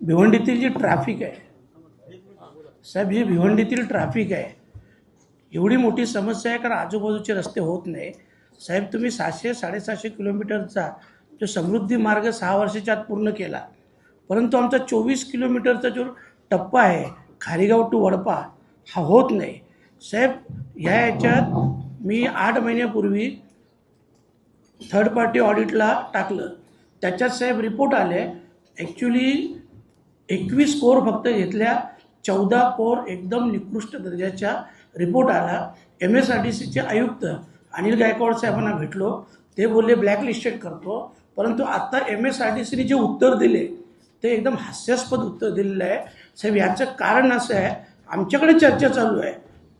भिवंडीतील जी traffic आहे साहेब ही भिवंडीतील traffic आहे. एवढी मोठी समस्या आहे कारण आजूबाजूचे रस्ते होत नाही. साहेब तुम्ही सहाशे साडेसहाशे किलोमीटरचा जो समृद्धी मार्ग सहा वर्षाच्या आत पूर्ण केला परंतु आमचा चोवीस किलोमीटरचा जो टप्पा आहे खारीगाव टू वडपा हा होत नाही. साहेब ह्या याच्यात मी आठ महिन्यापूर्वी थर्ड पार्टी ऑडिटला टाकलं. त्याच्यात साहेब रिपोर्ट आले. ॲक्च्युली एकवीस कोर फक्त घेतल्या चौदा कोर एकदम निकृष्ट दर्जाच्या रिपोर्ट आला. एम एस आर टी सीचे आयुक्त अनिल गायकवाड साहेबांना भेटलो. ते बोलले ब्लॅकलिस्टेड करतो. परंतु आत्ता एम एस आर टी सीने जे उत्तर दिले ते एकदम हास्यास्पद उत्तर दिलेलं आहे. साहेब याचं कारण असं आहे आमच्याकडे चर्चा चालू आहे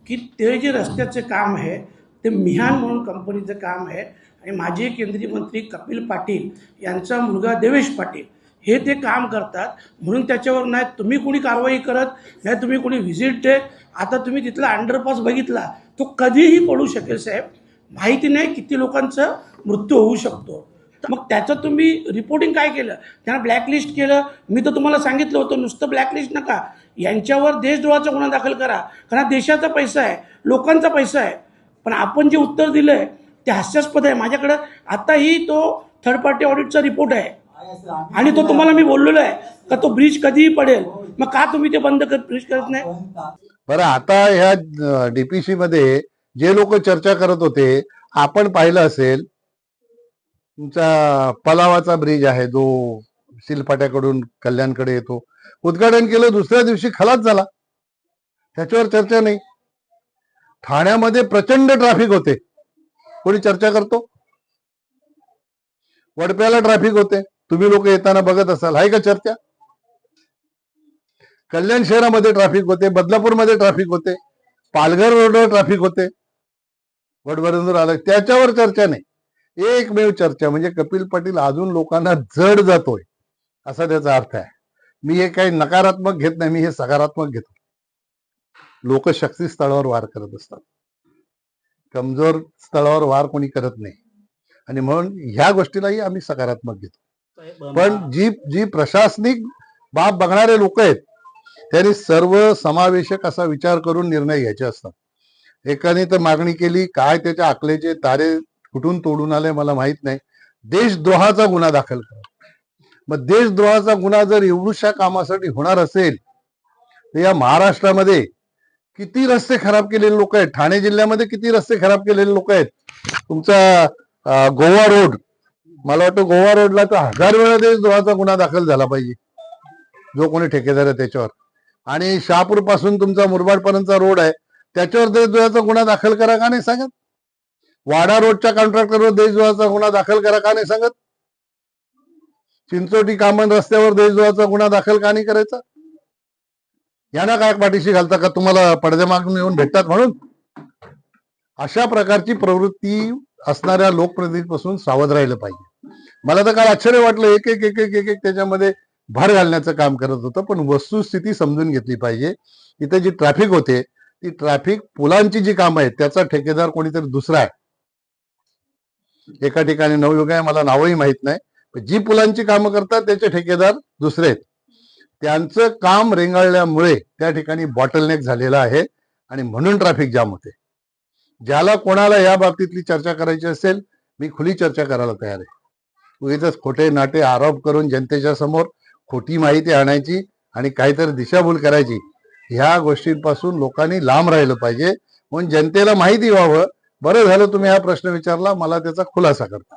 की ते जे रस्त्याचं काम आहे ते मिहान म्हणून कंपनीचं काम आहे. आणि माजी केंद्रीय मंत्री कपिल पाटील यांचा मुलगा देवेश पाटील हे ते काम करतात. म्हणून त्याच्यावर नाही तुम्ही कोणी कारवाई करत नाही तुम्ही कोणी व्हिजिट दे. आता तुम्ही तिथला अंडरपास बघितला तो कधीही पडू शकेल साहेब. माहिती नाही किती लोकांचं मृत्यू होऊ शकतो. तर मग त्याचं तुम्ही रिपोर्टिंग काय केलं? त्यांना ब्लॅकलिस्ट केलं. मी तर तुम्हाला सांगितलं होतं नुसतं ब्लॅकलिस्ट नका. यांच्यावर देशद्रोहाचा गुन्हा दाखल करा. कारण हा देशाचा पैसा आहे लोकांचा पैसा आहे. पण आपण जे उत्तर दिलं आहे ते हास्यास्पद आहे. माझ्याकडं आताही तो थर्ड पार्टी ऑडिटचा रिपोर्ट आहे. आणि तो तुम्हाला मी बोललेलो आहे का तो ब्रिज कधीही पडेल. मग का तुम्ही ते बंद कर ब्रिज करत नाही? बरं आता ह्या डीपीसी मध्ये जे लोक चर्चा करत होते आपण पाहिलं असेल तुमचा पलावाचा ब्रिज आहे जो सिलफाट्याकडून कल्याणकडे येतो. उद्घाटन केलं दुसऱ्या दिवशी खलास झाला. त्याच्यावर चर्चा नाही. ठाण्यामध्ये प्रचंड ट्रॅफिक होते. कोणी चर्चा करतो? वडप्याला ट्रॅफिक होते. तुम्ही लोक येताना बघत असाल. आहे का चर्चा? कल्याण शहरामध्ये ट्रॅफिक होते बदलापूरमध्ये ट्रॅफिक होते पालघर रोडवर ट्रॅफिक होते. वडवरून आलं त्याच्यावर चर्चा नाही. एकमेव चर्चा म्हणजे कपिल पाटील अजून लोकांना जड जातोय असा त्याचा अर्थ आहे. मी हे काही नकारात्मक घेत नाही मी हे सकारात्मक घेतो. लोक शक्ती स्थळावर वार करत असतात. कमजोर स्थळावर वार कोणी करत नाही. आणि म्हणून ह्या गोष्टीलाही आम्ही सकारात्मक घेतो. पण जी जी प्रशासनिक बाब बघणारे लोक आहेत त्यांनी सर्व समावेशक असा विचार करून निर्णय घ्यायचे असतात. एकाने तर मागणी केली काय त्याच्या आकलेचे तारे कुठून तोडून आले मला माहीत नाही. देशद्रोहाचा गुन्हा दाखल करा. मग देशद्रोहाचा गुन्हा जर एवढूशा कामासाठी होणार असेल तर या महाराष्ट्रामध्ये किती रस्ते खराब केलेले लोक आहेत? ठाणे जिल्ह्यामध्ये किती रस्ते खराब केलेले लोक आहेत? तुमचा गोवा रोड मला वाटतं गोवा रोडला तर हजार वेळा देशद्रोहाचा गुन्हा दाखल झाला पाहिजे. जो कोणी ठेकेदार आहे त्याच्यावर. आणि शहापूरपासून तुमचा मुरबाडपर्यंतचा रोड आहे त्याच्यावर देशद्रोहाचा गुन्हा दाखल करा का नाही सांगत? वाडा रोडच्या कॉन्ट्रॅक्टरवर देशद्रोहाचा गुन्हा दाखल करा का नाही सांगत? चिंचोटी कामन रस्त्यावर देशद्रोहाचा गुन्हा दाखल का नाही करायचा? यांना काय पाठीशी घालता का? तुम्हाला पडद्यामागून येऊन भेटतात म्हणून? अशा प्रकारची प्रवृत्ती असणाऱ्या लोकप्रतिनिधीपासून सावध राहिलं पाहिजे. मला तर काल आश्चर्य वाटलं एक एक एक एक एक एक त्याच्यामध्ये भर घालण्याचं काम करत होतं पण वस्तुस्थिती समजून घेतली पाहिजे. इथे जी ट्रॅफिक होते ती ट्रॅफिक पुलांची जी कामं आहेत त्याचा ठेकेदार कोणीतरी दुसरा आहे. एका ठिकाणी नवयुग आहे मला नावही माहीत नाही जी पुलांची कामं करतात त्याचे ठेकेदार दुसरे आहेत. त्यांचं काम रेंगाळल्यामुळे त्या ठिकाणी बॉटलनेक झालेलं आहे आणि म्हणून ट्रॅफिक जाम होते. ज्याला कोणाला या बाबतीतली चर्चा करायची असेल मी खुली चर्चा करायला तयार आहे. उगीच खोटे नाटे आरोप करून जनतेच्या समोर खोटी माहिती आणायची आणि काहीतरी दिशाभूल करायची ह्या गोष्टींपासून लोकांनी लांब राहिलं पाहिजे. म्हणून जनतेला माहिती व्हावं. बरं झालं तुम्ही हा प्रश्न विचारला मला त्याचा खुलासा करता.